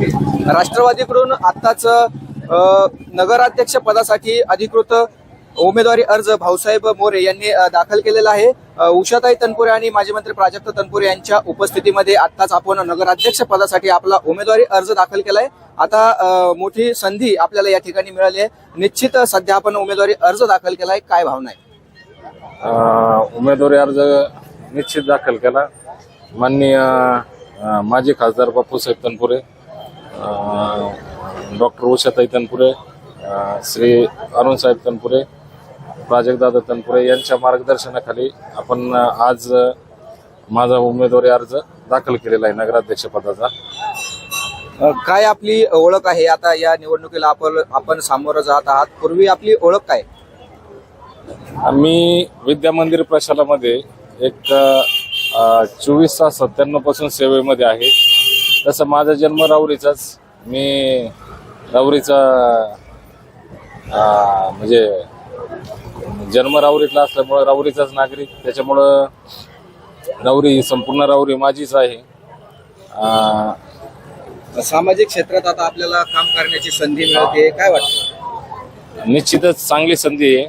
राष्ट्रवादीकडून आत्ताच नगराध्यक्ष पदासाठी अधिकृत उमेदवारी अर्ज भाऊसाहेब मोरे यांनी दाखल केलेला आहे. उषाताई तनपुरे आणि माजी मंत्री प्राजक्त तनपुरे यांच्या उपस्थितीमध्ये आत्ताच आपण नगराध्यक्ष पदासाठी आपला उमेदवारी अर्ज दाखल केलाय. आता मोठी संधी आपल्याला या ठिकाणी मिळाली आहे. निश्चित सध्या आपण उमेदवारी अर्ज दाखल केलाय. काय भावना आहे? उमेदवारी अर्ज निश्चित दाखल केला. माननीय माजी खासदार बापूसाहेब तनपुरे डॉक्टर उषाताई तनपुरे श्री अरुणसाहेब तनपुरे प्राजक्तदादा तनपुरे यांच्या मार्गदर्शनाखाली आपण आज माझा उमेदवारी अर्ज दाखल केलेला आहे नगराध्यक्ष पदाचा. अ, काय आपली ओळख आहे? आता या निवडणुकीला आपण आपण सामोरं जात आहात. पूर्वी आपली ओळख काय? आम्ही विद्या मंदिर प्रशालामध्ये एक चोवीस सहा सत्त्याण्णवपासून सेवेमध्ये आहे. तसं माझा जन्म राऊरीचाच. मी राऊरीचा अं, म्हणजे जन्म राऊरीतला असल्यामुळं राऊरीचाच नागरिक. त्याच्यामुळं राऊरी ही संपूर्ण राऊरी माझीच आहे. सामाजिक क्षेत्रात आता आपल्याला काम करण्याची संधी मिळते. काय वाटतं? निश्चितच चांगली संधी आहे.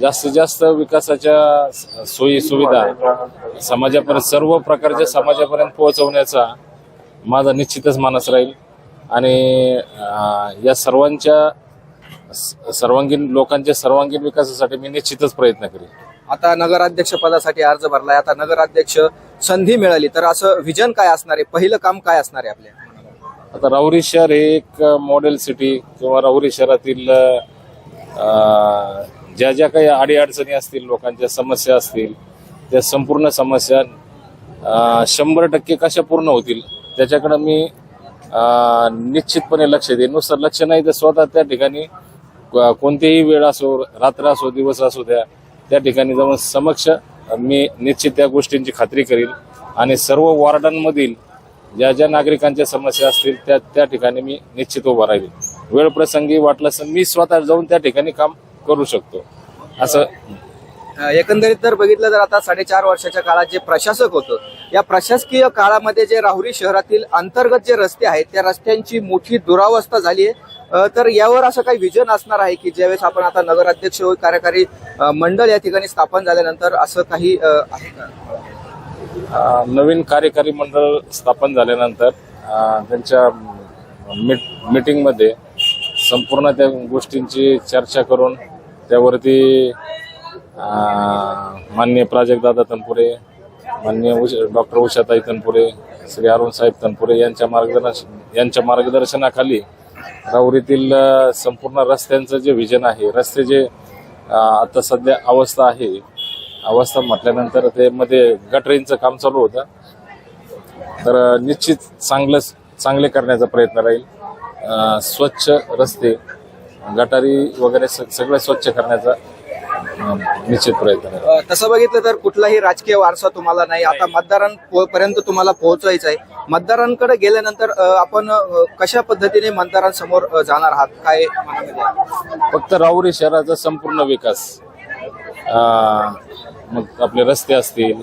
जास्तीत जास्त विकासाच्या सोयी सुविधा समाजापर्यंत सर्व प्रकारच्या समाजापर्यंत पोहोचवण्याचा माझा निश्चितच मानस राहील. आणि या सर्वांच्या सर्वांगीण लोकांच्या सर्वांगीण विकासासाठी मी निश्चितच प्रयत्न करेन. आता नगराध्यक्ष पदासाठी अर्ज भरलाय. आता नगराध्यक्ष संधी मिळाली तर असं विजन काय असणार आहे? पहिलं काम काय असणार आहे आपल्या आता राहुरी शहर हे एक मॉडेल सिटी किंवा राहुरी शहरातील ज्या ज्या काही अडीअडचणी असतील लोकांच्या समस्या असतील त्या संपूर्ण समस्या शंभर टक्के कशा पूर्ण होतील त्याच्याकडं मी निश्चितपणे लक्ष देईन. नुसतं लक्ष नाही तर स्वतः त्या ठिकाणी कोणतीही वेळ असो रात्र असो दिवस असो द्या त्या ठिकाणी जाऊन समक्ष मी निश्चित त्या गोष्टींची खात्री करील आणि सर्व वॉर्डांमधील ज्या ज्या नागरिकांच्या समस्या असतील त्या त्या ठिकाणी मी निश्चित उभा राहील वेळ प्रसंगी वाटलं असं मी स्वतः जाऊन त्या ठिकाणी काम करू शकतो. असं एकंदरीत जर बघितलं तर आता साडेचार वर्षाच्या काळात जे प्रशासक होतं या प्रशासकीय काळामध्ये जे राहुरी शहरातील अंतर्गत जे रस्ते आहेत त्या रस्त्यांची मोठी दुरावस्था झाली आहे. तर यावर असं काही विजन असणार आहे की ज्यावेळेस आपण आता नगराध्यक्ष व कार्यकारी मंडळ या ठिकाणी स्थापन झाल्यानंतर असं काही आहे का? नवीन कार्यकारी मंडळ स्थापन झाल्यानंतर त्यांच्या मिटिंगमध्ये मीटिंगमध्ये संपूर्ण त्या गोष्टींची चर्चा करून त्यावरती मान्य माननीय प्राजक्तदादा तनपुरे माननीय उश डॉक्टर उषाताई तनपुरे श्री अरुण साहेब तनपुरे यांच्या मार्गदर्शन यांच्या मार्गदर्शनाखाली राहुरीतील संपूर्ण रस्त्यांचं जे विजन आहे रस्ते जे आता सध्या अवस्था आहे अवस्था म्हटल्यानंतर ते मध्ये गटरींचं काम चालू होतं. तर निश्चित चांगलं चांगले करण्याचा प्रयत्न राहील. स्वच्छ रस्ते गटारी वगैरे स- सगळं स्वच्छ करण्याचा निश्चित प्रयत्न अ, तसं बघितलं तर कुठलाही राजकीय वारसा तुम्हाला नाही. आता मतदारांपर्यंत तुम्हाला पोहोचायचं आहे. मतदारांकडे गेल्यानंतर अ, आपण अ, कशा पद्धतीने मतदारांसमोर अ, जाणार आहात? काय मनामध्ये आहे? फक्त राहुरी शहराचा संपूर्ण विकास. अं, मग आपले रस्ते असतील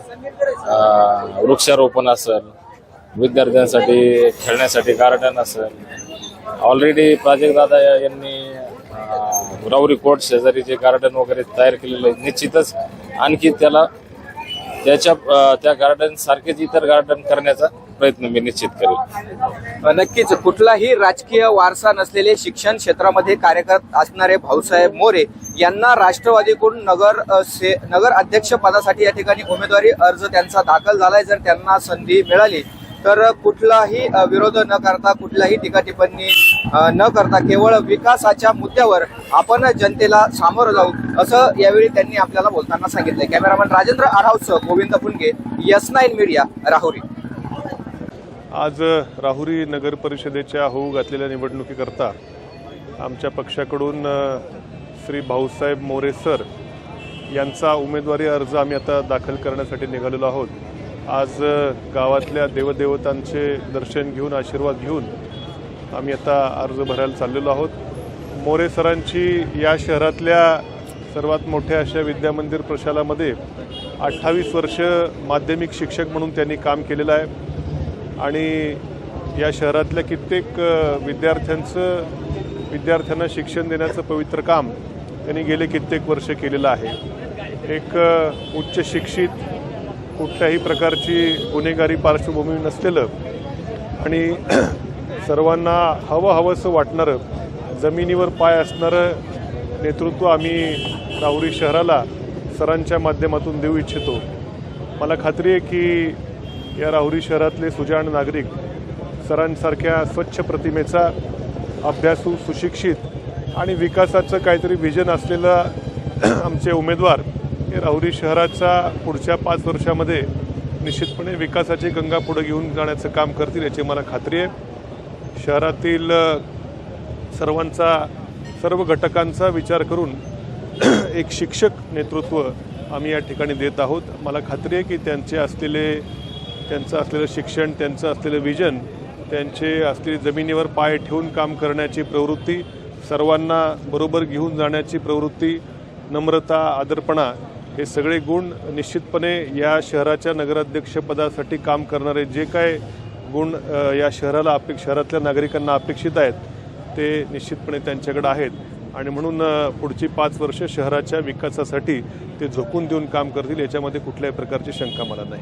अं, वृक्षारोपण असेल विद्यार्थ्यांसाठी खेळण्यासाठी गार्डन असेल. ऑलरेडी प्राजक्तदादा यांनी रावरी राहुरी कोर्ट शेजारी जे गार्डन वगैरे तयार केलेलं आहे निश्चितच आणखी त्याला त्याच्या त्या गार्डन सारखेच इतर गार्डन करण्याचा प्रयत्न मी निश्चित करेन. नक्कीच. कुठलाही राजकीय वारसा नसलेले शिक्षण क्षेत्रामध्ये कार्यरत असणारे भाऊसाहेब मोरे यांना राष्ट्रवादीकडून नगर से नगर अध्यक्ष पदासाठी या ठिकाणी उमेदवारी अर्ज त्यांचा दाखल झालाय. जर त्यांना संधी मिळाली तर कुठलाही विरोध न करता कुठलाही टीका टिप्पणी न करता केवळ विकासाच्या मुद्द्यावर आपण जनतेला सामोरं जाऊ असं यावेळी त्यांनी आपल्याला बोलताना सांगितलं cameraman Rajendra आढावसह Govind Phunge yes nine media Rahuri. आज राहुरी नगर परिषदेच्या होऊ घातलेल्या निवडणुकीकरता आमच्या पक्षाकडून श्री भाऊसाहेब मोरे सर यांचा उमेदवारी अर्ज आम्ही आता दाखल करण्यासाठी निघालेलो आहोत. आज गावातल्या देवदेवतांचे दर्शन घेऊन आशीर्वाद घेऊन आम्ही आता अर्ज भरायला चाललेलो आहोत. मोरे सरांची या शहरातल्या सर्वात मोठ्या अशा विद्यामंदिर प्रशालामध्ये अठ्ठावीस वर्ष माध्यमिक शिक्षक म्हणून त्यांनी काम केलेलं आहे. आणि या शहरातल्या कित्येक विद्यार्थ्यांचं विद्यार्थ्यांना शिक्षण देण्याचं पवित्र काम त्यांनी गेले कित्येक वर्ष केलेलं आहे. एक उच्च शिक्षित कुठल्याही प्रकारची गुन्हेगारी पार्श्वभूमी नसलेलं आणि सर्वांना हवं हवंसं वाटणारं जमिनीवर पाय असणारं नेतृत्व आम्ही राहुरी शहराला सरांच्या माध्यमातून देऊ इच्छितो. मला खात्री आहे की या राहुरी शहरातले सुजाण नागरिक सरांसारख्या स्वच्छ प्रतिमेचा अभ्यासू सुशिक्षित आणि विकासाचं काहीतरी व्हिजन असलेलं आमचे उमेदवार हे राहुरी शहराचा पुढच्या पाच वर्षामध्ये निश्चितपणे विकासाची गंगा पुढे घेऊन जाण्याचं काम करतील याची मला खात्री आहे. शहरातील सर्वांचा सर्व घटकांचा विचार करून एक शिक्षक नेतृत्व आम्ही या ठिकाणी देत आहोत. मला खात्री आहे की त्यांचे असलेले त्यांचं असलेलं शिक्षण त्यांचं असलेलं विजन त्यांचे असलेली जमिनीवर पाय ठेवून काम करण्याची प्रवृत्ती सर्वांना बरोबर घेऊन जाण्याची प्रवृत्ती नम्रता आदरपणा हे सगळे गुण निश्चितपणे या शहराच्या नगराध्यक्षपदासाठी काम करणारे जे काय गुण या शहराला अपेक्ष शहरातल्या नागरिकांना अपेक्षित आहेत ते निश्चितपणे त्यांच्याकडे आहेत. आणि म्हणून पुढची पाच वर्ष शहराच्या विकासासाठी ते झोकून देऊन काम करतील याच्यामध्ये कुठल्याही प्रकारची शंका मला नाही.